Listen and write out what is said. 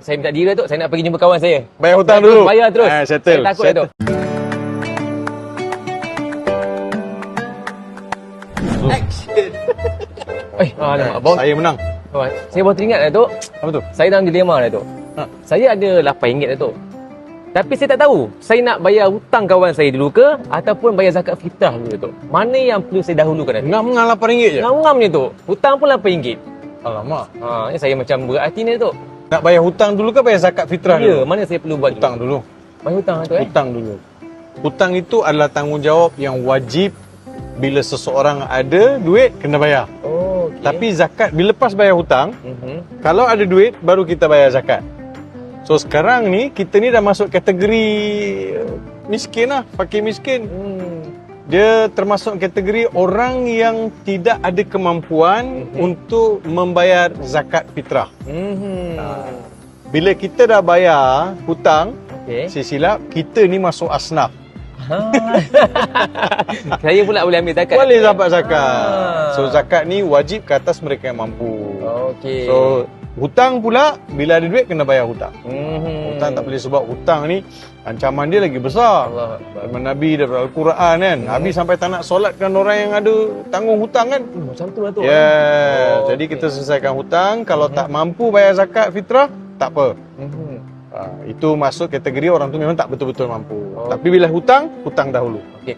Saya minta diri tu, saya nak pergi jumpa kawan saya. Bayar hutang Terus dulu. Bayar terus. Ah, settle. Saya takut settle. tu. Eh, alamak, bau. Saya menang. Oh, saya baru teringat Datuk. Apa tu? Saya dalam dilema Datuk. Ha. Saya ada RM8 Datuk. Tapi saya tak tahu, saya nak bayar hutang kawan saya dulu ke ataupun bayar zakat fitrah dulu Datuk. Mana yang perlu saya dahulukan Datuk? Ngam ngam RM8 je. Ngam-ngam ni tu. Hutang pun RM8. Alamak. Ha, saya macam berat hati ni Datuk. Nak bayar hutang dulu ke bayar zakat fitrah Ya, dulu? mana saya perlu buat Hutang dulu. Bayar hutang Datuk eh? Hutang dulu. Hutang itu adalah tanggungjawab yang wajib bila seseorang ada duit kena bayar. Oh, okey. Tapi zakat bila lepas bayar hutang, Mhm. kalau ada duit baru kita bayar zakat. So sekarang ni kita ni dah masuk kategori miskin lah, fakir miskin. Hmm. Dia termasuk kategori orang yang tidak ada kemampuan Mhm. untuk membayar zakat fitrah. Mhm. Bila kita dah bayar hutang, Okey. si silap, kita ni masuk asnaf. Ha. saya pula boleh ambil zakat. Boleh dapat zakat. Ah. So zakat ni wajib ke atas mereka yang mampu. Okey. So hutang pula bila ada duit kena bayar hutang. Mhm. Hutang tak boleh sebab hutang ni ancaman dia lagi besar. Allah Nabi daripada Al-Quran kan. Nabi sampai tak nak solatkan orang yang ada tanggung hutang kan. Hmm, Macam tu lah tu. Yeah. Oh, jadi okey. kita selesaikan hutang. Kalau tak mampu bayar zakat fitrah, tak apa. Mhm. Ha, itu masuk kategori orang tu memang tak betul-betul mampu. Oh. Tapi bila hutang, hutang dahulu. Okey,